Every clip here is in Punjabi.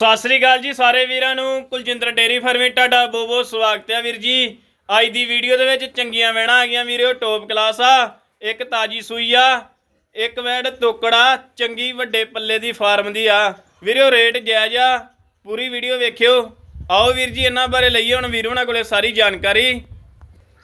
ਸਤਿ ਸ੍ਰੀ ਅਕਾਲ ਜੀ ਸਾਰੇ ਵੀਰਾਂ ਨੂੰ। ਕੁਲਜਿੰਦਰ ਡੇਰੀ ਫਾਰਮੇ ਤੁਹਾਡਾ ਬਹੁਤ ਬਹੁਤ ਸਵਾਗਤ ਹੈ ਵੀਰ ਜੀ। ਅੱਜ ਦੀ ਵੀਡੀਓ ਦੇ ਵਿੱਚ ਚੰਗੀਆਂ ਵੈਣਾ ਆ ਗਈਆਂ ਵੀਰੋ ਟੋਪ ਕਲਾਸ ਆ, ਇੱਕ ਤਾਜੀ ਸੂਈ ਆ, ਇੱਕ ਵੈੜ ਤੋਕੜਾ ਚੰਗੀ ਵੱਡੇ ਪੱਲੇ ਦੀ ਫਾਰਮ ਦੀ ਆ। ਵੀਰੋ, ਰੇਟ ਜਾਇਜ਼ ਆ, ਪੂਰੀ ਵੀਡੀਓ ਵੇਖਿਓ। ਆਓ ਵੀਰ ਜੀ, ਇਹਨਾਂ ਬਾਰੇ ਲਈਏ ਹੁਣ ਵੀਰੋ ਉਹਨਾਂ ਕੋਲੇ ਸਾਰੀ ਜਾਣਕਾਰੀ।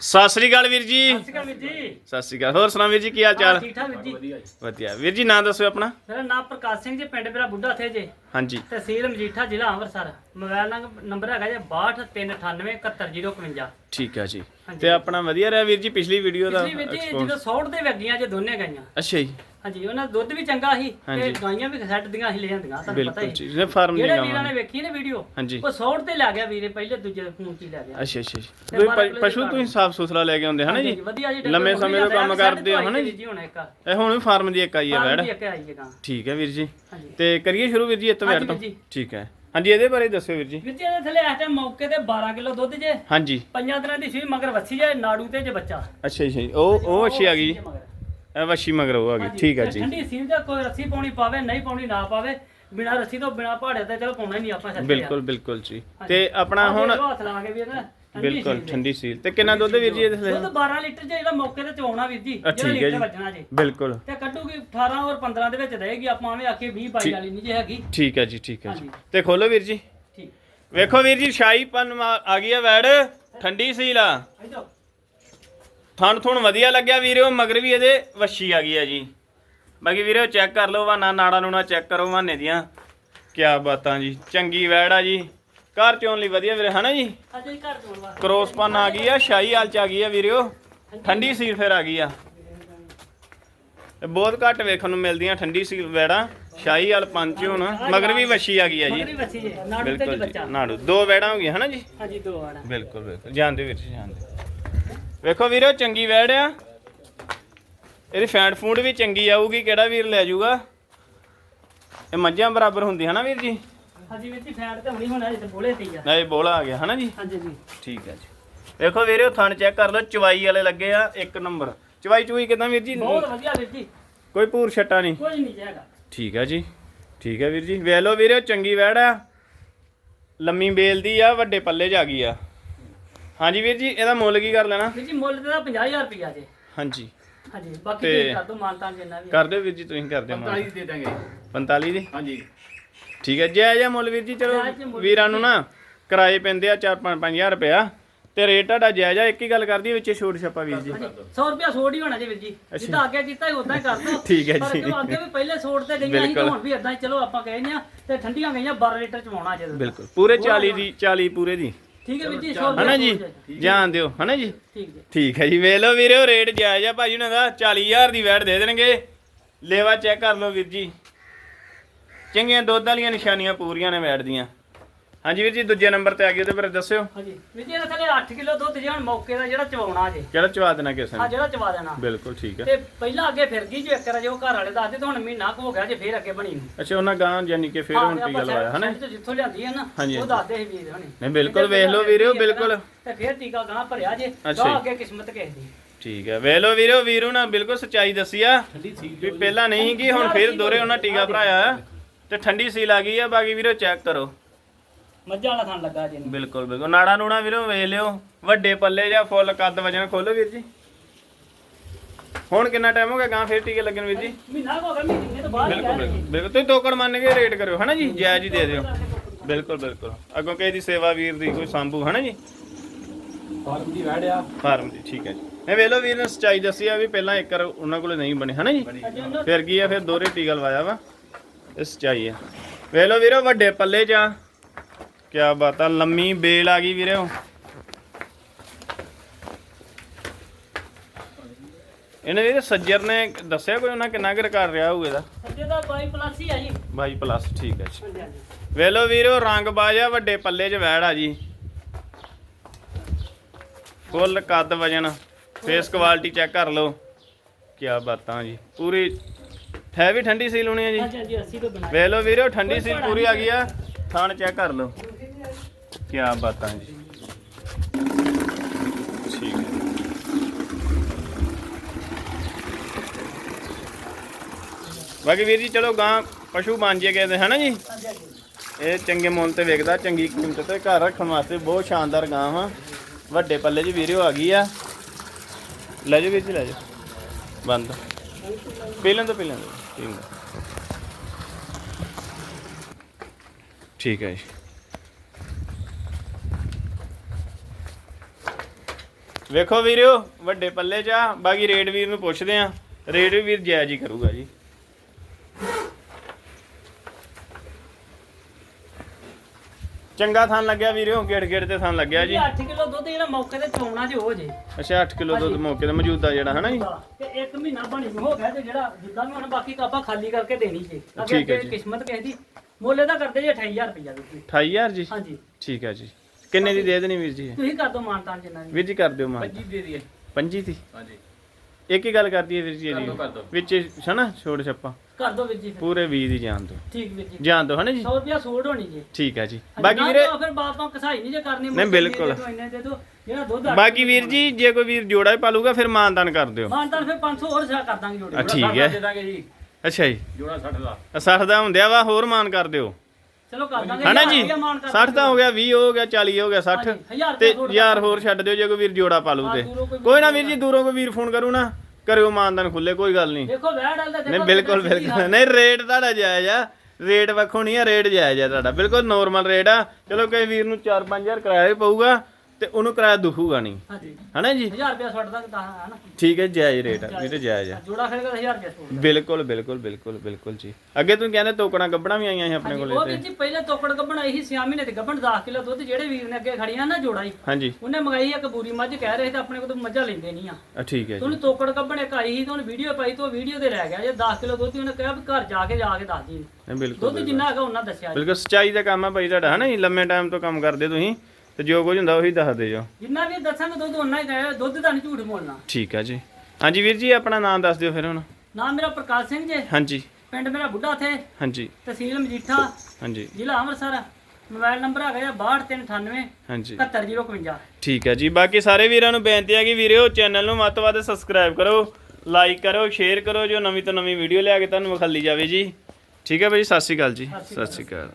ਸਤਿ ਸ੍ਰੀ ਅਕਾਲ ਵੀਰ ਜੀ। ਸਤਿ ਸ਼੍ਰੀ ਅਕਾਲ ਵੀਰ ਜੀ। ਸਤਿ ਸ੍ਰੀ ਅਕਾਲ। ਹੋਰ ਸੁਣਾ ਵੀਰ ਜੀ ਕੀ ਹਾਲ ਚਾਲ? ਠੀਕ ਠਾਕ ਵੀਰ ਜੀ। ਵਧੀਆ ਵੀਰ ਜੀ ਨਾਂ ਦੱਸੋ ਆਪਣਾ। ਮੇਰਾ ਨਾਮ ਪ੍ਰਕਾਸ਼ ਸਿੰਘ ਜੀ ਪਿੰਡ ਮੇਰਾ ਬੁੱਢਾ ਥੇ ਜੇ। ਹਾਂਜੀ। ਤਹਿਸੀਲ ਮਜੀਠਾ ਜ਼ਿਲ੍ਹਾ ਅੰਮ੍ਰਿਤਸਰ। ਮੋਬਾਈਲ ਨੰਬਰ ਹੈਗਾ ਜੀ 6239871051 ਠੀਕ ਹੈ ਜੀ। ਤੇ ਆਪਣਾ ਵਧੀਆ ਰਿਹਾ ਵੀਰ ਜੀ ਪਿਛਲੀ ਵੀਡੀਓ ਦਾ ਪਿਛਲੀ ਵੀਰ ਜੀ? ਜਦੋਂ ਸੌੜ ਦੇ ਵਗੀਆਂ ਜੇ ਦੋਨੇ ਗਈਆਂ। ਅੱਛਾ ਜੀ। ਹਾਂਜੀ ਉਹਨਾਂ ਦਾ ਦੁੱਧ ਵੀ ਚੰਗਾ ਸੀ ਤੇ ਹਾਂਜੀ। ਗਾਈਆਂ ਵੀ ਸੈੱਟ ਦੀਆਂ ਸੀ ਲੈ ਜਾਂਦੀਆਂ ਤੁਹਾਨੂੰ ਪਤਾ ਬਿਲਕੁਲ ਹੀ। ਜੀ ਇਹ ਫਾਰਮ ਦੀ ਜਿਹੜੇ ਗਾਵਾਂ ਵੀਰਾਂ ਨੇ। ਵੇਖੀ ਨਾ ਵੀਡੀਓ ਹਾਂਜੀ। ਉਹ ਸੌੜ ਤੇ ਲੈ ਗਿਆ ਵੀਰੇ ਪਹਿਲੇ ਦੂਜੇ ਫੋਨ 'ਚ ਹੀ ਲੈ ਗਿਆ। ਅੱਛਾ ਅੱਛਾ ਜੀ ਤੁਸੀਂ ਪ- ਪਸ਼ੂ ਤੁਸੀਂ ਸਾਫ਼ ਸੁਥਰਾ ਲੈ ਕੇ ਆਉਂਦੇ ਹਨਾ ਹਾਂਜੀ, ਜੀ ਵਧੀਆ ਜੀ ਲੰਮੇ ਸਮੇਂ ਤੋਂ ਕੰਮ ਕਰਦੇ ਹੋ, ਹਨਾ ਜੀ? ਜੀ ਹੁਣ ਇੱਕ। ਇਹ ਹੁਣ ਵੀ ਫਾਰਮ ਦੀ ਇੱਕ ਆਈ ਹੈ ਵੈੜ। ਦੀ ਇੱਕ ਆਈ ਹੈ ਗਾਂ ਠੀਕ ਹੈ ਵੀਰ ਜੀ। ਹਾਂਜੀ। ਤੇ ਕਰੀਏ ਸ਼ੁਰੂ ਵੀਰ ਜੀ ਤੋਂ ਵੈੜ ਹਾਂਜੀ ਤੋਂ? ਵੀਰ ਜੀ। ਠੀਕ ਹੈ। ਹਾਂਜੀ ਇਹਦੇ ਬਾਰੇ ਦੱਸਿਓ ਵੀਰ ਜੀ। ਵੀਰ ਜੀ ਇਹਦੇ ਥੱਲੇ ਇਸ ਟਾਈਮ ਮੌਕੇ ਤੇ 12 ਕਿਲੋ ਦੁੱਧ ਜੇ। ਹਾਂਜੀ। ਪੰਜਾਂ ਦਿਨਾਂ ਦੀ ਸੂਈ ਮਗਰ ਵੱਛੀ ਜੇ ਨਾੜੂ ਤੇ ਜੇ ਬੱਚਾ। ਅੱਛਾ ਜੀ ਉਹ ਉਹ ਅੱਛੀ ਆ ਗਈ। ਜੇ ਮਗਰ। ਇਹ ਵੱਛੀ ਮਗਰ ਆ ਗਈ। ਠੀਕ ਹੈ ਜੀ। ਠੰਡੀ ਸੀਲ ਦਾ ਕੋਈ ਰੱਸੀ ਪਾਉਣੀ ਪਾਵੇ ਨਹੀਂ ਪਾਉਣੀ ਨਾ ਪਾਵੇ ਬਿਨਾ ਰੱਸੀ ਤੋਂ ਬਿਨਾ ਪਹਾੜੇ ਤੇ ਚਲੋ ਪਾਉਣਾ ਹੀ ਨਹੀਂ ਆਪਾਂ ਛੱਡ ਬਿਲਕੁਲ ਬਿਲਕੁਲ ਜੀ। ਤੇ ਆਪਣਾ ਹੁਣ ਹੱਥ ਲਾ ਕੇ ਵੀ ਇਹਦਾ ਬਿਲਕੁਲ। ਠੰਡੀ ਸੀਲ ਤੇ ਕਿੰਨਾ ਦੁੱਧ ਵੀਰ ਜੀ ਇਹਦੇ ਥੱਲੇ ਦੁੱਧ 12 ਲੀਟਰ ਜੇ ਜਿਹੜਾ ਮੌਕੇ ਤੇ ਚਵਾਉਣਾ ਵੀਰ ਜੀ ਹੈ ਲੀਟਰ। ਵੱਜਣਾ ਜੀ। ਬਿਲਕੁਲ। ਤੇ ਕੱਢੂਗੀ 18 ਔਰ 15 ਦੇ ਵਿੱਚ ਰਹੇਗੀ ਆਪਾਂ ਐਵੇਂ ਆਖੇ 20 22 ਵਾਲੀ ਨਹੀਂ ਜੇ ਹੈਗੀ। ਠੀਕ ਹੈ ਜੀ ਠੀਕ ਹੈ ਜੀ। ਤੇ ਖੋਲੋ ਵੀਰ ਜੀ। ਠੀਕ। ਵੇਖੋ ਵੀਰ ਜੀ ਸ਼ਾਹੀ ਪਨ ਆ ਗਈ ਆ ਵੈੜ। ਠੰਡੀ ਸੀਲ ਆ। ਇਧਰ ਥਣ ਥੁਣ ਵਧੀਆ ਲੱਗਿਆ ਵੀਰੋ ਮਗਰ ਵੀ ਇਹਦੇ ਵੱਛੀ ਆ ਗਈ ਆ ਜੀ। ਬਾਕੀ ਵੀਰੋ ਚੈੱਕ ਕਰ ਲਓ ਵਾਨਾ ਨਾੜਾ ਨੂਣਾ ਚੈੱਕ ਕਰੋ ਵਾਨੇ ਦੀਆਂ। ਕਿਆ ਬਾਤਾਂ ਜੀ ਚੰਗੀ ਵੈੜ ਆ ਜੀ। ਘਰ ਚੋਂ ਲਈ ਵਧੀਆ ਵੀਰੇ ਹਨਾ ਜੀ? ਅਜੇ ਘਰ ਚੋਣ ਵਾਸਤੇ ਕ੍ਰੋਸ ਪਨ ਆ ਗਈ ਆ ਸ਼ਾਹੀ ਹਾਲ ਚ ਆ ਗਈ ਆ ਵੀਰੋ ਠੰਡੀ ਸੀਲ ਫਿਰ ਆ ਗਈ ਆ। ਬਹੁਤ ਘੱਟ ਵੇਖਣ ਨੂੰ ਮਿਲਦੀਆਂ ਠੰਡੀ ਸੀਲ ਵੈੜਾਂ ਸ਼ਾਹੀ ਹਾਲ ਪੰਜ ਹੁਣ ਮਗਰ ਵੀ ਵੱਛੀ ਆ ਗਈ ਆ ਜੀ। ਬਿਲਕੁਲ ਜੀ ਨਾੜੂ ਦੋ ਵੈੜਾਂ ਹੋ ਗਈਆਂ ਹਨਾ ਜੀ? ਹਾਂਜੀ ਦੋ ਆਣਾ ਬਿਲਕੁਲ ਬਿਲਕੁਲ। ਜਾਣਦੇ ਵੀਰ ਜੀ ਜਾਣਦੇ ਵੇਖੋ ਵੀਰੋ ਚੰਗੀ ਵੈੜ ਆ। ਇਹਦੀ ਫੈਂਟ ਫੂਡ ਵੀ ਚੰਗੀ ਆਊਗੀ ਕਿਹੜਾ ਵੀਰ ਲੈ ਜਾਊਗਾ? ਇਹ ਮੱਝਾਂ ਬਰਾਬਰ ਹੁੰਦੀ ਹਨਾ ਵੀਰ ਜੀ? ਹਾਂਜੀ ਵੀਰ ਜੀ ਫੈਟ ਤੇ ਹੁਣੀ ਹੋਣਾ ਜੇ ਬੋਲੇ ਤੇ ਹੀ ਆ। ਨਾ ਇਹ ਬੋਲਾ ਆ ਗਿਆ ਹਨਾ ਜੀ? ਹਾਂਜੀ ਜੀ ਠੀਕ ਹੈ ਜੀ। ਵੇਖੋ ਵੀਰੋ ਥਣ ਚੈੱਕ ਕਰ ਲਓ ਚਵਾਈ ਵਾਲੇ ਲੱਗੇ ਆ ਇੱਕ ਨੰਬਰ। ਚਵਾਈ ਚੂਈ ਕਿਦਾਂ ਵੀਰ ਜੀ? ਬਹੁਤ ਵਧੀਆ ਵੀਰ ਜੀ। ਕੋਈ ਪੂਰ ਛੱਟਾ ਨਹੀਂ? ਕੁਝ ਨਹੀਂ ਜਾਏਗਾ ਠੀਕ ਹੈ ਜੀ। ਠੀਕ ਹੈ ਵੀਰ ਜੀ। ਵੇਖ ਲਓ ਵੀਰੋ ਚੰਗੀ ਵੈੜ ਆ। ਲੰਮੀ ਬੇਲ ਦੀ ਆ ਵੱਡੇ ਪੱਲੇ ਆ ਗਈ ਆ। ਹਾਂਜੀ ਵੀਰ ਜੀ ਇਹਦਾ ਮੁੱਲ ਕੀ ਕਰ ਲੈਣਾ? ਵੀਰ ਜੀ ਮੁੱਲ ਤੇ ਦਾ 50000 ਰੁਪਿਆ ਜੇ। ਹਾਂਜੀ। ਹਾਂਜੀ ਬਾਕੀ ਤੇ- ਕਰ ਦੋ ਮਾਨਤਾਨ ਜਿੰਨਾ ਵੀ ਆ। ਕਰ ਦਿਓ ਵੀਰ ਜੀ ਤੁਸੀਂ ਕਰ ਦਿਓ ਮਾਨ 45 ਦੇ ਦਾਂਗੇ 45 ਦੀ? ਹਾਂਜੀ। ਠੀਕ ਹੈ ਜੈ ਜੈ ਮੁੱਲ ਵੀਰ ਜੀ ਚਲੋ ਮੁੱਲ ਵੀਰਾਂ ਨੂੰ ਨਾ ਕਿਰਾਏ ਪੈਂਦੇ ਆ 4 5000 ਰੁਪਇਆ। ਤੇ ਰੇਟ ਤੁਹਾਡਾ ਜਾਇਜ਼ ਆ ਇੱਕ ਹੀ ਗੱਲ ਕਰਦੀ ਵਿੱਚ ਛੋਟ ਛੱਪਾ ਵੀਰ ਜੀ। ਹਾਂਜੀ 100 ਰੁਪਿਆ ਸੋੜ ਹੀ ਹੋਣਾ ਜੀ ਵੀਰ ਜੀ। ਜਿੱਦਾਂ ਅੱਗੇ ਕੀਤਾ ਸੀ ਉਦਾਂ ਹੀ ਕਰ ਦੋ ਠੀਕ ਹੈ ਪਰ ਜੀ। ਅੱਗੇ ਵੀ ਪਹਿਲੇ ਸੋੜ ਤੇ ਗਈਆਂ ਸੀ ਤੇ ਬਿਲਕੁਲ। ਹੁਣ ਵੀ ਇਦਾਂ ਹੀ ਚਲੋ ਆਪਾਂ ਕਹੇ ਨੇ ਤੇ ਠੰਡੀਆਂ ਗਈਆਂ 12 ਲੀਟਰ ਚਵਾਉਣਾ ਜਦੋਂ ਬਿਲਕੁਲ। ਪੂਰੇ 40 ਦੀ 40 ਪੂਰੇ ਦੀ। ਠੀਕ ਹੈ ਵੀਰ ਜੀ 100 ਹਨਾ ਜੀ। ਜਾਣ ਦਿਓ ਹਨਾ ਜੀ? ਠੀਕ ਜੀ ਠੀਕ ਹੈ ਜੀ ਵੇਖ ਲਓ ਵੀਰੇ ਰੇਟ ਜਾਇਜ਼ ਆ ਭਾਜੀ ਉਹਨਾਂ ਦਾ 40000 ਦੀ ਵੈਟ ਦੇ ਦੇਣਗੇ। ਲੇਵਾ ਚੈੱਕ ਕਰ ਲਓ ਵੀਰ ਜੀ। ਚੰਗੀਆਂ ਦੁੱਧ ਵਾਲੀਆਂ ਨਿਸ਼ਾਨੀਆਂ ਪੂਰੀਆਂ ਨੇ ਵੈਟ ਦੀਆਂ। ਹਾਂਜੀ ਵੀਰ ਜੀ ਦੂਜੇ ਨੰਬਰ ਤੇ ਆ ਗਏ ਉਹਦੇ ਬਾਰੇ ਦੱਸਿਓ। ਹਾਂਜੀ। ਵੀਰ ਜੀ ਇਹਦੇ ਥੱਲੇ 8 ਕਿਲੋ ਦੁੱਧ ਜੇ ਹੁਣ ਮੌਕੇ ਦਾ ਜਿਹੜਾ ਚਵਾਉਣਾ ਜੇ। ਕਿਹੜਾ ਚਵਾ ਦੇਣਾ ਕਿਸੇ ਆ ਨੇ। ਜਿਹੜਾ ਚਵਾ ਦੇਣਾ। ਬਿਲਕੁਲ ਠੀਕ ਹੈ। ਤੇ ਪਹਿਲਾਂ ਅੱਗੇ ਫਿਰ ਗਈ ਜੋ ਇੱਕ ਵਾਰ ਜੋ ਘਰ ਵਾਲੇ ਦੱਸਦੇ ਤੇ ਹੁਣ ਮਹੀਨਾ ਕੁ ਹੋ ਗਿਆ ਜੇ ਫਿਰ ਅੱਗੇ ਬਣੀ ਨੂੰ। ਅੱਛਾ ਉਹਨਾਂ ਗਾਂ ਯਾਨੀ ਕਿ ਫਿਰ ਹੁਣ ਟੀਕਾ ਲਵਾਇਆ ਹਨਾ? ਤੋਂ ਜਿੱਥੋਂ ਲਿਆਂਦੀ ਹੈ ਨਾ ਹਾਂਜੀ, ਉਹ ਦੱਸਦੇ ਸੀ ਵੀਰ ਹਣੀ। ਨਹੀਂ ਬਿਲਕੁਲ ਵੇਖ ਲਓ ਵੀਰੋ ਬਿਲਕੁਲ। ਤੇ ਫਿਰ ਟੀਕਾ ਗਾਂ ਭਰਿਆ ਜੇ ਅੱਛਾ। ਅੱਗੇ ਕਿਸਮਤ ਕਿਸੇ ਦੀ। ਠੀਕ ਹੈ। ਵੇਖ ਲਓ ਵੀਰੋ ਵੀਰੋ ਨਾਲ ਬਿਲਕੁਲ ਸੱਚਾਈ ਦੱਸੀ ਆ ਵੀ ਪਹਿਲਾਂ ਨਹੀਂ ਕਿ ਹੁਣ ਫਿਰ ਦੋਰੇ ਉਹਨਾਂ ਟੀਕਾ ਭਰਾਇਆ ਆ। ਤੇ ਠੰਡੀ ਸੀਲ ਆ ਗਈ ਆ ਬਾਕੀ ਵੀਰੋ ਚੈੱਕ ਕਰੋ। ਮੱਝਾਂ ਵਾਲਾ ਥਣ ਲੱਗਾ ਜੀ ਇਹਨੂੰ। ਬਿਲਕੁਲ ਬਿਲਕੁਲ। ਨਾੜਾ ਨੂੜਾ ਵੀਰੋ ਵੇਖ ਲਿਓ ਵੱਡੇ ਪੱਲੇ ਜਾਂ ਫੁੱਲ ਕੱਦ ਵਜਨ ਖੋਲੋ ਵੀਰ ਜੀ। ਹੁਣ ਕਿੰਨਾ ਟਾਈਮ ਹੋ ਗਿਆ ਗਾਂ ਫਿਰ ਟੀਕੇ ਲੱਗਣ ਵੀਰ ਜੀ? ਮਹੀਨਾ ਕੁ ਹੋ ਗਿਆ ਮਹੀਨੇ ਤੋਂ ਬਾਅਦ ਹੀ ਬਿਲਕੁਲ ਕਹਿ ਰਹੇ ਬਿਲਕੁਲ। ਬਿਲਕੁਲ ਤੁਸੀਂ ਟੋਕਣ ਮੰਨ ਕੇ ਰੇਟ ਕਰਿਓ ਹਨਾ ਜੀ? ਜਾਇਜ਼ ਹੀ ਦੇ ਦਿਓ। ਬਿਲਕੁਲ ਬਿਲਕੁਲ। ਅੱਗੋਂ ਕਿਸੇ ਦੀ ਸੇਵਾ ਵੀਰ ਦੀ ਕੋਈ ਸੰਭੂ ਹਨਾ ਜੀ? ਫਾਰਮ ਦੀ ਵੜਿਆ ਫਾਰਮ ਦੀ ਠੀਕ ਹੈ ਜੀ। ਇਹ ਵੇਖ ਲਓ ਵੀਰ ਨੇ ਸੱਚਾਈ ਦੱਸੀ ਆ ਵੀ ਪਹਿਲਾਂ ਇੱਕ ਵਾਰ ਉਹਨਾਂ ਕੋਲੇ ਨਹੀਂ ਬਣੇ ਹਨਾ ਜੀ? ਅਜੇ ਉਹਨੂੰ ਫਿਰ ਕੀ ਆ ਫਿਰ ਦੋਰੇ ਟੀਕਾ ਲਵਾਇਆ ਵਾ। ਇਹ ਸੱਚਾਈ ਆ। ਵੇਖ ਲਓ ਵੀਰੋ ਵੱਡੇ ਪੱਲੇ ਚ ਆ। ਕਿਆ ਬਾਤ ਆ ਲੰਮੀ ਬੇਲ ਆ ਗਈ ਵੀਰੋ ਇਹਨੇ ਵੀਰੇ ਸੱਜਰ ਨੇ ਦੱਸਿਆ ਕੋਈ ਉਹਨਾਂ ਕਿੰਨਾ ਕੁ ਰਿਕਾਰਡ ਰਿਹਾ ਹੋਊ ਇਹਦਾ? ਸੱਜੇ ਦਾ 22 ਪਲੱਸ ਹੀ ਆ ਜੀ। 22 ਪਲੱਸ ਠੀਕ ਹੈ ਜੀ। ਲਓ ਵੀਰੋ ਰੰਗ ਬਾਜਾ ਵੱਡੇ ਪੱਲੇ 'ਚ ਵੈੜ ਆ ਜੀ। ਫੁੱਲ ਕੱਦ ਵਜਨ ਫੇਸ ਕੁਆਲਿਟੀ ਚੈੱਕ ਕਰ ਲਓ। ਕੀ ਬਾਤਾਂ ਜੀ ਪੂਰੀ ਹੈ ਵੀ ਠੰਡੀ ਸੀਲ ਹੋਣੀ ਹੈ ਜੀ। ਹਾਂਜੀ ਹਾਂਜੀ 80 ਤੋਂ ਬਣਾ ਵੇਖ ਲਓ ਵੀਰੋ ਠੰਡੀ ਸੀਲ ਪੂਰੀ ਆ ਗਈ ਆ। ਥਾਣ ਚੈੱਕ ਕਰ ਲਓ। ਕੀ ਬਾਤਾਂ ਜੀ? ਠੀਕ ਹੈ। ਬਾਕੀ ਵੀਰ ਜੀ, ਚਲੋ ਗਾਂ ਪਸ਼ੂ ਬਣ ਜੇ ਗਏ ਹੈ ਨਾ ਜੀ? ਇਹ ਚੰਗੇ ਮੁੱਲ ਤੇ ਵਿਕਦਾ ਚੰਗੀ ਕੀਮਤ ਤੇ ਘਰ ਰੱਖਣ ਵਾਸਤੇ ਬਹੁਤ ਸ਼ਾਨਦਾਰ ਗਾਂ ਵਾ। ਵੱਡੇ ਪੱਲੇ 'ਚ ਵੀਡੀਓ ਆ ਗਈ ਆ। ਲੈ ਜਾਓ ਵੀਰ ਜੀ, ਲੈ ਜਾਓ। ਬੰਦ। ਪਹਿਲਾਂ ਤੋਂ ਪਹਿਲਾਂ ਤੋਂ ਪਹਿਲਾਂ ਠੀਕ ਹੈ ਜੀ। ਵੇਖੋ ਵੀਰਿਓ ਵੱਡੇ ਪੱਲੇ 'ਚ ਆ। ਬਾਕੀ ਰੇਟ ਵੀਰ ਨੂੰ ਪੁੱਛਦੇ ਆ। ਵੀ ਵੀਰ ਜਾਇਜ਼ ਹੀ ਕਰੂਗਾ ਜੀ। ਚੰਗਾ ਥਾਂ ਲੱਗਿਆ ਵੀਰਿਓ ਗੇੜ ਗੇੜ ਤੇ ਥਾਂ ਲੱਗਿਆ ਜੀ। 8 ਕਿਲੋ ਦੁੱਧ ਜਿਹੜਾ ਮੌਕੇ ਤੇ ਚੋਣਾ ਚ ਹੋ ਜੇ। ਅੱਛਾ 8 ਕਿਲੋ ਦੁੱਧ ਮੌਕੇ ਤੇ ਮੌਜੂਦਾ ਜਿਹੜਾ ਹਨਾ ਜੀ? ਤੇ ਇੱਕ ਮਹੀਨਾ ਬਣੀ ਹੋ ਗਿਆ ਤੇ ਜਿਹੜਾ ਜਿੱਦਾਂ ਵੀ ਹੁਣ ਬਾਕੀ ਕਾਪਾ ਖਾਲੀ ਕਰਕੇ ਦੇਣੀ ਜੇ। ਠੀਕ ਹੈ ਜੀ। ਕਿਸਮਤ ਕਿਸੇ ਦੀ ਮੁੱਲ ਦਾ ਕਰਦੇ ਜੇ 28000 ਰੁਪਇਆ ਤੁਸੀਂ 28000 ਜੀ? ਹਾਂਜੀ। ਠੀਕ ਹੈ ਜੀ। ਕਿੰਨੇ ਦੀ ਦੇ ਦੇਣੀ ਵੀਰ ਜੀ? ਇਹ? ਤੁਸੀਂ ਕਰ ਦੋ ਮਾਨਤਾਨ ਜਿੰਨਾ ਵੀ ਵੀਰ ਜੀ ਕਰ ਦਿਓ ਮਾਨ। ਦੇ ਦਈਏ। ਪੰਜੀ ਦੀ? ਹਾਂਜੀ। ਇੱਕ ਹੀ ਗੱਲ ਕਰਦੀ ਹੈ ਵੀਰ ਜੀ ਕਰ ਇਹਦੀ। ਦਿਓ, ਕਰ ਦਿਓ। ਵਿੱਚ ਹਨਾ ਛੋੜ ਛੱਪਾ। ਕਰ ਦੋ ਵੀਰ ਜੀ ਫਿਰ। ਪੂਰੇ 20 ਦੀ ਜਾਨ ਦੋ ਠੀਕ ਵੀਰ ਜੀ। ਜਾਨ ਦੋ ਹਨਾ ਜੀ? 100 ਰੁਪਇਆ ਸੂਟ ਹੋਣੀ ਜੀ। ਠੀਕ ਹੈ ਜੀ। ਬਾਕੀ ਵੀਰੇ ਦਿਓ, ਫਿਰ ਬਾਪਾਂ ਕਸਾਈ ਨਹੀਂ ਜੇ ਕਰਨੀ ਨਹੀਂ, ਬਿਲਕੁਲ। ਦੇ ਦਿਓ, ਇੰਨੇ ਦੇ ਦਿਓ। ਜਿਹੜਾ ਦੁੱਧ ਆ- ਬਾਕੀ ਵੀਰ ਜੀ ਜੇ ਕੋਈ ਵੀਰ ਜੋੜਾ ਹੀ ਪਾਲੂਗਾ ਫਿਰ ਮਾਨਦਾਨ ਕਰ ਦਿਓ। ਮਾਨਤਾਨ ਫਿਰ 500 ਹੋਰ ਸਿਆ ਕਰ ਦਾਂਗੇ ਜੋੜੇ। ਆ, ਠੀਕ ਹੈ। ਦੇ ਦਾਂਗੇ ਜੀ। ਅੱਛਾ ਜੀ। ਜੋੜਾ 60 ਦਾ। 60 ਦਾ ਹੁੰਦਿਆ ਵਾ ਹੋਰ ਮਾਨ ਕਰ ਦਿਓ। ਚਲੋ ਕਰ ਦਾਂਗੇ। ਹਨਾ ਹਜ਼ਾਰ ਜੀ? ਰੁਪਇਆ ਮਾਨ ਕਰ 60 ਤਾਂ ਹੋ ਗਿਆ 20 ਹੋ ਗਿਆ 40 ਹੋ ਗਿਆ 60 ਹਾਂਜੀ, ਹਜ਼ਾਰ ਤੇ ਯਾਰ ਹੋਰ ਛੱਡ ਦਿਓ ਜੇ ਕੋਈ ਵੀਰ ਜੋੜਾ ਪਾਲੂ ਹਾਂ, ਤੇ ਕੋਈ ਕੋਈ ਨਾ ਵੀਰ ਜੀ ਦੂਰੋਂ ਕੋਈ ਵੀਰ ਫੋਨ ਕਰੂ ਨਾ ਕਰਿਓ ਮਾਨਦਾਨ ਖੁੱਲੇ ਕੋਈ ਗੱਲ ਨਹੀਂ। ਦੇਖੋ ਵੈੜ ਵਾਲ ਨਹੀਂ ਬਿਲਕੁਲ ਬਿਲਕੁਲ। ਨਹੀਂ ਰੇਟ ਤੁਹਾਡਾ ਜਾਇਜ਼ ਆ। ਰੇਟ ਵੱਖੋ ਨਹੀਂ ਆ ਰੇਟ ਜਾਇਜ਼ ਆ ਤੁਹਾਡਾ। ਬਿਲਕੁਲ ਨੋਰਮਲ ਰੇਟ ਆ। ਚਲੋ ਕਿਸੇ ਵੀਰ ਨੂੰ 4-5000 ਕਿਰਾਇਆ ਵੀ ਪਊਗਾ। ਤੇ ਉਹਨੂੰ ਕਿਰਾਇਆ ਦੁਖੂਗਾ ਨਹੀਂ। ਹਾਂਜੀ। ਹਨਾ ਜੀ? 1000 ਰੁਪਇਆ ਛੱਡ ਦਾਂਗੇ ਤਾਂ ਹੈ ਨਾ ਠੀਕ ਹੈ ਜਾਇਜ਼ ਰੇਟ ਆ ਵੀਰੇ ਜਾਇਜ਼ ਆ। ਜੋੜਾ ਖੜੇਗਾ 1000 ਰੁਪਇਆ ਛੋੜ ਬਿਲਕੁਲ ਬਿਲਕੁਲ ਬਿਲਕੁਲ ਬਿਲਕੁਲ ਜੀ। ਅੱਗੇ ਤੁਸੀਂ ਕਹਿੰਦੇ ਤੋਕੜਾਂ ਗੱਬੜਾਂ ਵੀ ਆਈਆਂ ਸੀ ਆਪਣੇ ਕੋਲੇ ਉਹ ਤੇ। ਵੀ ਜੀ ਪਹਿਲੇ ਤੋਕੜ ਗੱਬਣ ਆਈ ਸੀ ਸਿਆ ਮਹੀਨੇ ਦੀ ਗੱਬਣ 10 ਕਿਲੋ ਦੁੱਧ ਜਿਹੜੇ ਵੀਰ ਨੇ ਅੱਗੇ ਖੜੀਆਂ ਨਾ ਜੋੜਾ ਹੀ। ਹਾਂਜੀ। ਉਹਨੇ ਮੰਗਾਈ ਇੱਕ ਬੂਰੀ ਮੱਝ ਕਹਿ ਰਹੇ ਤਾਂ ਆਪਣੇ ਕੋਲ ਤਾਂ ਮੱਝਾਂ ਲੈਂਦੇ ਨਹੀਂ ਆ। ਆ ਠੀਕ ਹੈ ਤੇ ਜੀ। ਉਹਨੇ ਤੋਕੜ ਗੱਬਣ ਇੱਕ ਆਈ ਸੀ ਤੇ ਉਹਨੇ ਵੀਡੀਓ ਪਾਈ ਤੇ ਵੀਡੀਓ ਤੇ ਰਹਿ ਗਿਆ। ਜੇ 10 ਕਿਲੋ ਦੁੱਧ ਉਹਨੇ ਕਿਹਾ ਵੀ ਘਰ ਜਾ ਕੇ ਜਾ ਕੇ ਦੱਸ ਦੀ ਬਿਲਕੁਲ ਦੁੱਧ ਜਿੰਨਾ ਹੈਗਾ ਉਹਨਾਂ ਦੱਸਿਆ। ਬਿਲਕੁਲ ਸਚਾਈ ਦਾ ਕੰਮ ਆ ਭਾਈ ਤੁਹਾਡਾ ਹਨਾ ਲੰਮੇ ਟਾਈਮ ਤੋਂ ਕੰਮ ਕਰਦੇ ਤੁਸੀਂ। ਤੇ ਜੋ ਕੁਝ ਹੁੰਦਾ ਉਹੀ ਦੱਸਦੇ ਜੋ ਜਿੰਨਾ ਵੀ ਦੱਸਾਂਗੇ ਦੁੱਧ ਉਹਨਾਂ ਹੀ ਕਹੇ ਦੁੱਧ ਦਾ ਨਹੀਂ ਝੂਠ ਬੋਲਣਾ। ਠੀਕ ਹੈ ਜੀ। ਹਾਂਜੀ ਵੀਰ ਜੀ ਆਪਣਾ ਨਾਮ ਦੱਸ ਦਿਓ ਫਿਰ ਹੁਣ। ਨਾਮ ਮੇਰਾ ਪ੍ਰਕਾਸ਼ ਸਿੰਘ ਜੇ। ਹਾਂਜੀ। ਪਿੰਡ ਮੇਰਾ ਬੁੱਢਾ ਥੇ ਹਾਂਜੀ। ਤਹਿਸੀਲ ਮਜੀਠਾ। ਹਾਂਜੀ। ਜ਼ਿਲ੍ਹਾ ਅੰਮ੍ਰਿਤਸਰ। ਮੋਬਾਈਲ ਨੰਬਰ ਹੈਗਾ ਜੀ 62398 ਹਾਂਜੀ। 71051 ਠੀਕ ਹੈ ਜੀ। ਬਾਕੀ ਸਾਰੇ ਵੀਰਾਂ ਨੂੰ ਬੇਨਤੀ ਹੈ ਕਿ ਵੀਰਿਓ ਚੈਨਲ ਨੂੰ ਵੱਧ ਤੋਂ ਵੱਧ ਸਬਸਕ੍ਰਾਈਬ ਕਰੋ ਲਾਈਕ ਕਰੋ ਸ਼ੇਅਰ ਕਰੋ ਜੋ ਨਵੀਂ ਤੋਂ ਨਵੀਂ ਵੀਡੀਓ ਲਿਆ ਕੇ ਤੁਹਾਨੂੰ ਵਿਖਾਲੀ ਜਾਵੇ ਜੀ। ਠੀਕ ਹੈ ਭਾਈ ਸਤਿ ਸ਼੍ਰੀ ਅਕਾਲ ਜੀ। ਸਤਿ ਸ਼੍ਰੀ ਅਕਾਲ।